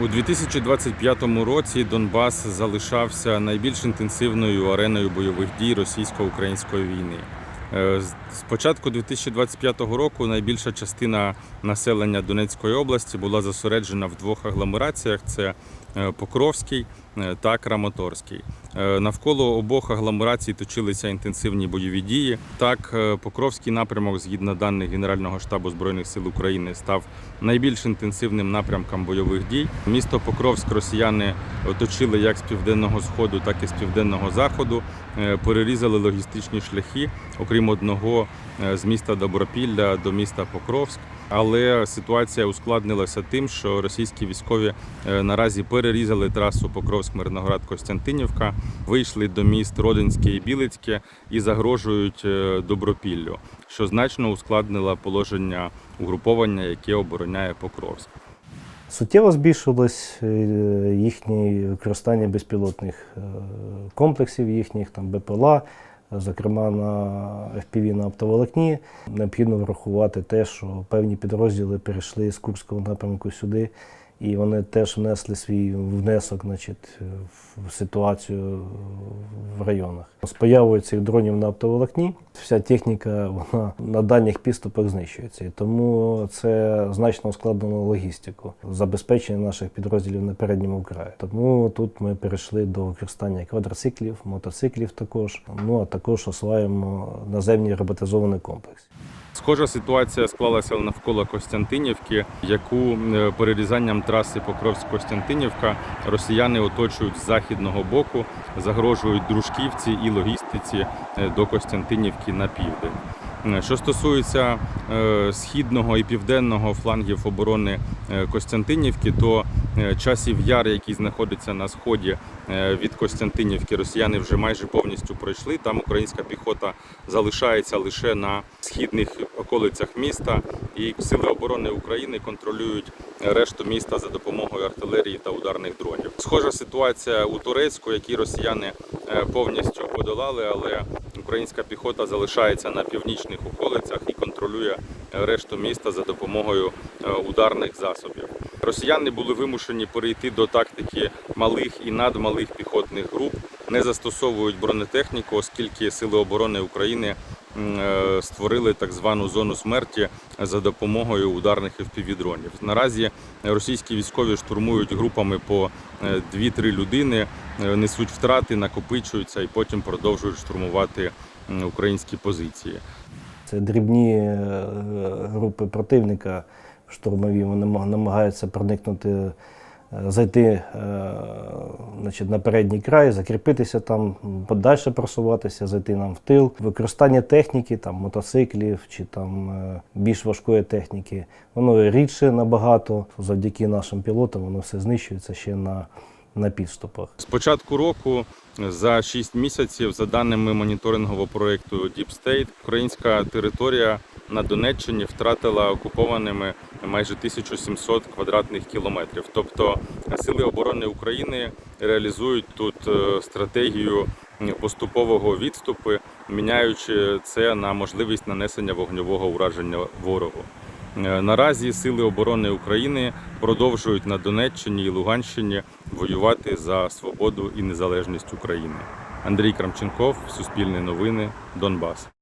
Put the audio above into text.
У 2025 році Донбас залишався найбільш інтенсивною ареною бойових дій російсько-української війни. Е, з- початку 2025 року найбільша частина населення Донецької області була зосереджена в двох агломераціях: це е, Покровський та Краматорський. Е, Навколо обох агломерацій точилися інтенсивні бойові дії. Так, е, Покровський напрямок, згідно даних Генерального штабу збройних сил України, став найбільш інтенсивним напрямком бойових дій. Місто Покровськ росіяни оточили як з південного сходу, так і з південного заходу. Е, Перерізали логістичні шляхи, окрім одного е, з міста Добропілля до міста Покровськ. Але ситуація ускладнилася тим, що російські військові е, наразі перерізали трасу Покровськ-Мирноград-Костянтинівка, вийшли до міст Родинське і Білицьке і загрожують е, Добропіллю, що значно ускладнило положення угруповання, яке обороняє Покровськ. Суттєво збільшилось е, їхнє використання безпілотних е, комплексів їхніх, там БПЛА, зокрема на FPV на оптоволокні. Необхідно врахувати те, що певні підрозділи перейшли з Курського напрямку сюди, і вони теж внесли свій внесок значить, в ситуацію в районах. З появою цих дронів на оптоволокні вся техніка вона на дальніх підступах знищується. І тому це значно ускладнило логістику забезпечення наших підрозділів на передньому краї. Тому тут ми перейшли до використання квадроциклів, мотоциклів також. Ну а також осваємо наземні роботизовані комплекси. Схожа ситуація склалася навколо Костянтинівки, яку е, перерізанням траси Покровськ-Костянтинівка росіяни оточують з західного боку, загрожують дружківці і логістиці е, до Костянтинівки на південь. Е, Що стосується е, східного і південного флангів оборони е, Костянтинівки, то часів яр, який знаходиться на сході від Костянтинівки, росіяни вже майже повністю пройшли. Там українська піхота залишається лише на східних околицях міста, і сили оборони України контролюють решту міста за допомогою артилерії та ударних дронів. Схожа ситуація у Турецьку, які росіяни повністю подолали, але українська піхота залишається на північних околицях і контролює решту міста за допомогою е, ударних засобів. Росіяни були вимушені перейти до тактики малих і надмалих піхотних груп, не застосовують бронетехніку, оскільки сили оборони України створили так звану зону смерті за допомогою ударних FPV-дронів. Наразі російські військові штурмують групами по е, 2-3 людини, е, несуть втрати, накопичуються і потім продовжують штурмувати українські позиції. Це дрібні е, групи противника штурмові. Вони намагаються проникнути, е, зайти е, значить, на передній край, закріпитися там, подальше просуватися, зайти нам в тил. Використання техніки, там, мотоциклів чи там, е, більш важкої техніки, воно рідше набагато. Завдяки нашим пілотам воно все знищується ще на, на підступах. З початку року за 6 місяців, за даними моніторингового проєкту Deep State, українська територія на Донеччині втратила окупованими майже 1700 квадратних кілометрів. Тобто сили оборони України реалізують тут е, стратегію поступового відступу, міняючи це на можливість нанесення вогневого ураження ворогу. Е, Наразі сили оборони України продовжують на Донеччині і Луганщині воювати за свободу і незалежність України. Андрій Крамченков, Суспільне новини, Донбас.